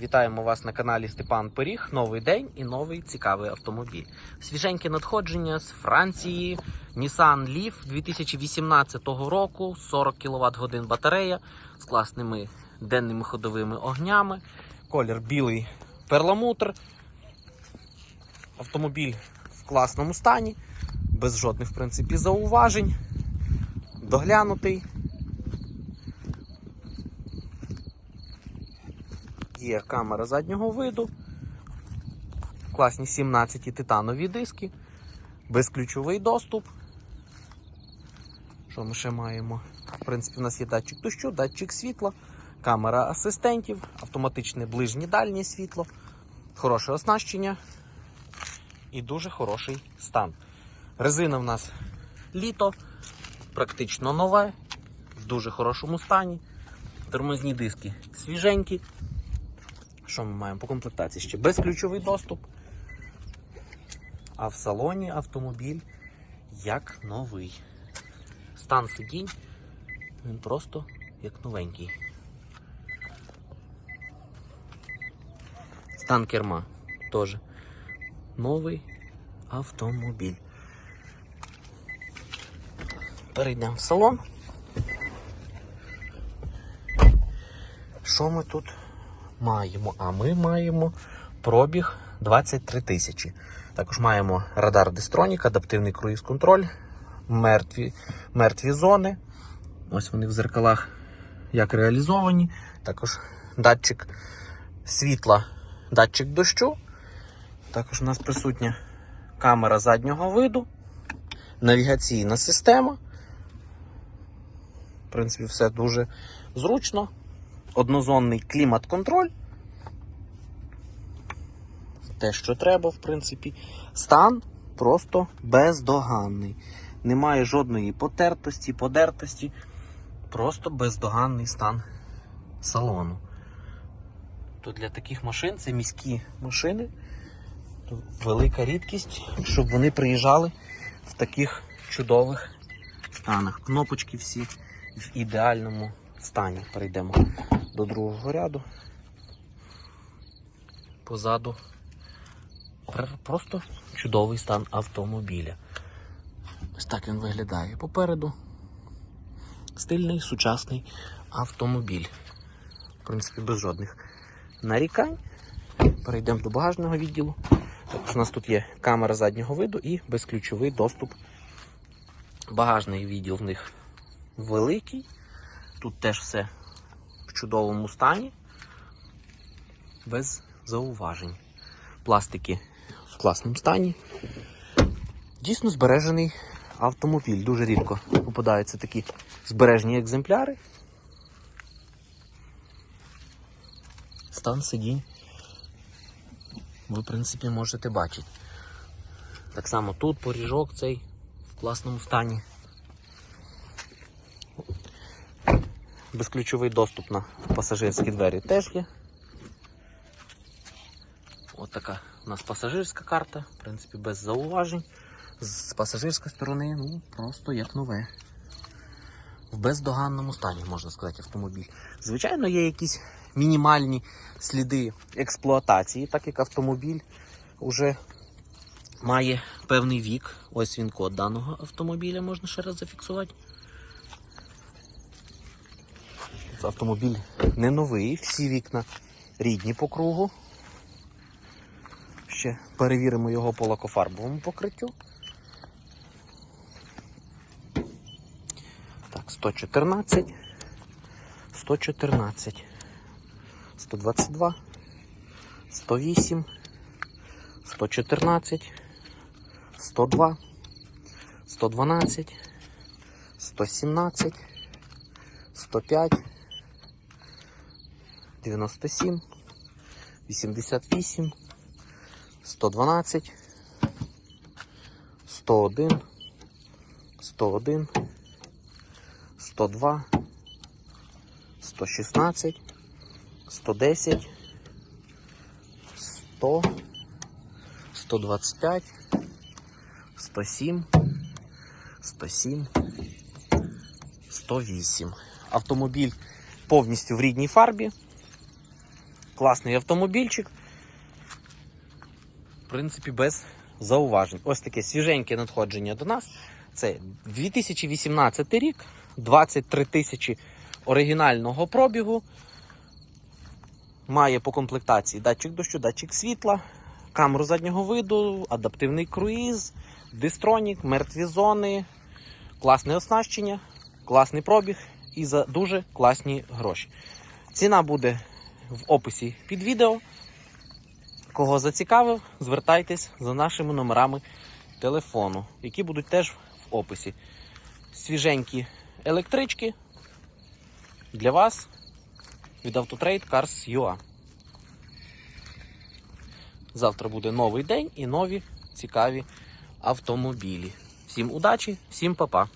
Вітаємо вас на каналі Степан Пиріг. Новий день і новий цікавий автомобіль. Свіженьке надходження з Франції. Nissan Leaf 2018 року, 40 кВт годин батарея з класними денними ходовими огнями. Колір білий перламутр. Автомобіль в класному стані, без жодних в принципі зауважень. Доглянутий. Є камера заднього виду. Класні 17 титанові диски. Безключовий доступ. Що ми ще маємо? В принципі, у нас є датчик дощу, датчик світла, камера асистентів, автоматичне ближнє дальнє світло, хороше оснащення і дуже хороший стан. Резина в нас літо, практично нове, в дуже хорошому стані. Тормозні диски свіженькі. Що ми маємо по комплектації ще? Безключовий доступ. А в салоні автомобіль як новий. Стан сидінь, він просто як новенький. Стан керма теж новий автомобіль. Перейдемо в салон. Що ми тут маємо? А ми маємо пробіг 23 тисячі. Також маємо радар Дистронік, адаптивний круїз-контроль, мертві, мертві зони. Ось вони в зеркалах як реалізовані. Також датчик світла, датчик дощу. Також у нас присутня камера заднього виду, навігаційна система. В принципі, все дуже зручно. Однозонний клімат-контроль. Те, що треба, в принципі. Стан просто бездоганний. Немає жодної потертості, подертості. Просто бездоганний стан салону. То для таких машин це міські машини. Велика рідкість, щоб вони приїжджали в таких чудових станах. Кнопочки всі в ідеальному стані. Перейдемо до другого ряду. Позаду просто чудовий стан автомобіля. Ось так він виглядає попереду. Стильний сучасний автомобіль. В принципі, без жодних нарікань. Перейдемо до багажного відділу. Також у нас тут є камера заднього виду і безключовий доступ. Багажний відділ в них великий. Тут теж все чудовому стані, без зауважень. Пластики в класному стані. Дійсно збережений автомобіль. Дуже рідко попадаються такі збережені екземпляри. Стан сидінь ви, в принципі, можете бачити. Так само тут поріжок цей в класному стані. Безключовий доступ на пасажирські двері теж є. От така у нас пасажирська карта, в принципі, без зауважень. З пасажирської сторони, ну, просто як нове. В бездоганному стані, можна сказати, автомобіль. Звичайно, є якісь мінімальні сліди експлуатації, так як автомобіль вже має певний вік. Ось він код даного автомобіля, можна ще раз зафіксувати. Автомобіль не новий, всі вікна рідні по кругу. Ще перевіримо його по лакофарбовому покриттю. Так, 114, 114, 122, 108, 114, 102, 112, 117, 105, 97, 88, 112, 101, 101, 102, 116, 110, 100, 125, 107, 107, 108. Автомобіль повністю в рідній фарбі. Класний автомобільчик. В принципі, без зауважень. Ось таке свіженьке надходження до нас. Це 2018 рік, 23 тисячі оригінального пробігу. Має по комплектації датчик дощу, датчик світла, камеру заднього виду, адаптивний круїз, дистронік, мертві зони, класне оснащення, класний пробіг і за дуже класні гроші. Ціна буде в описі під відео. Кого зацікавив, звертайтесь за нашими номерами телефону, які будуть теж в описі. Свіженькі електрички для вас від Autotrade Cars UA. Завтра буде новий день і нові цікаві автомобілі. Всім удачі, всім па-па!